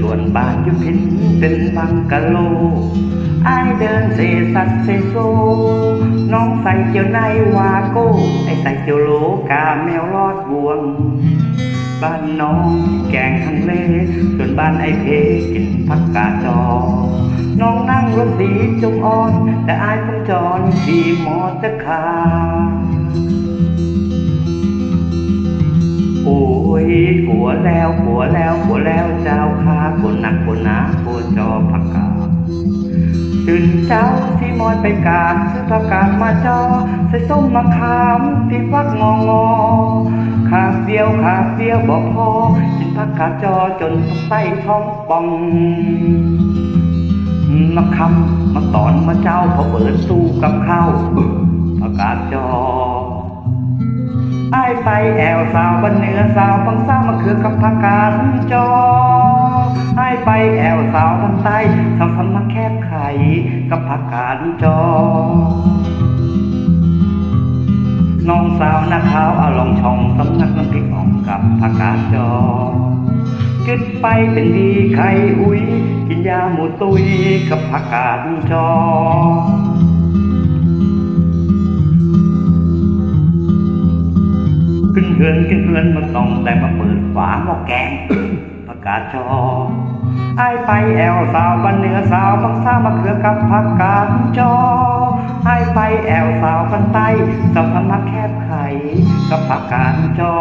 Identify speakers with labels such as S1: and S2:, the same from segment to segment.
S1: ส่วนบ้านอยู่พินเป็นบังกะโลอายเดินเซซัดเซโซ น้องใส่เจียวในวาโก้ ไอใส่เจียวโลกาแมวรอดบวง บ้านน้องแกงฮังเลส่วนบ้านไอเพกินผักกาจอ น้องนั่งรถสีจงอ่อน แต่อายต้องจอนขี่มอเตอร์คาร์ หัวแล้วกลัวแล้วกลัวแล้วเจ้าข้ากลัวหนักกลัวหนากลัวจอผักกาดตื่นเช้าที่มอยไปกาดซื้อผักกาดมาจอใส่ส้มมะขามที่ฟักงองอขาเดียวขาเดียวบอกพอกินผักกาดจอจนต้องไส้ท้องป่องมาคำมาตอนมาเจ้าพอเปิดสู้กับข้าวผักกาดจอ แอวสาวบันเหนือสาวฟังซ้ำมาคือกับผักกาดจอไอ้ไปแอวสาวบันใต้สาวทำมาแคบไข่กับผักกาดจอน้องสาวนักขาวอาลองช่องสำนักน้ำพริกอ่องกับผักกาดจอขึ้นไปเป็นดีไข่อุ้ยกินยาหมูตุยกับผักกาดจอ ขึ้นเฮือนขึ้นเฮือนมันต้องแต่มาเปิดฝาหม้อแกงผักกาดจอไอ้ไปแอวสาวบันเหนือสาวบังซ่ามะเขือกับผักกาดจอไอ้ไปแอวสาวบันใต้สาวพมาแคบไข่กับผักกาดจอ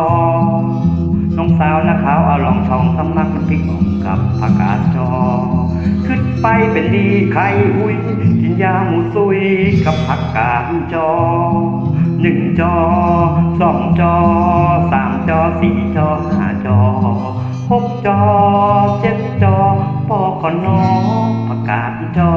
S1: น้องสาวนักขาวเอาลองช่องสำนักน้ำพริกอ่องกับผักกาดจอ ไปเป็นดีไข่หุยกินยาหมูซุยกับผักกาดจอหนึ่งจอสองจอสามจอสี่จอห้าจอหกจอเจ็ดจอปอก็นอประกาศจอ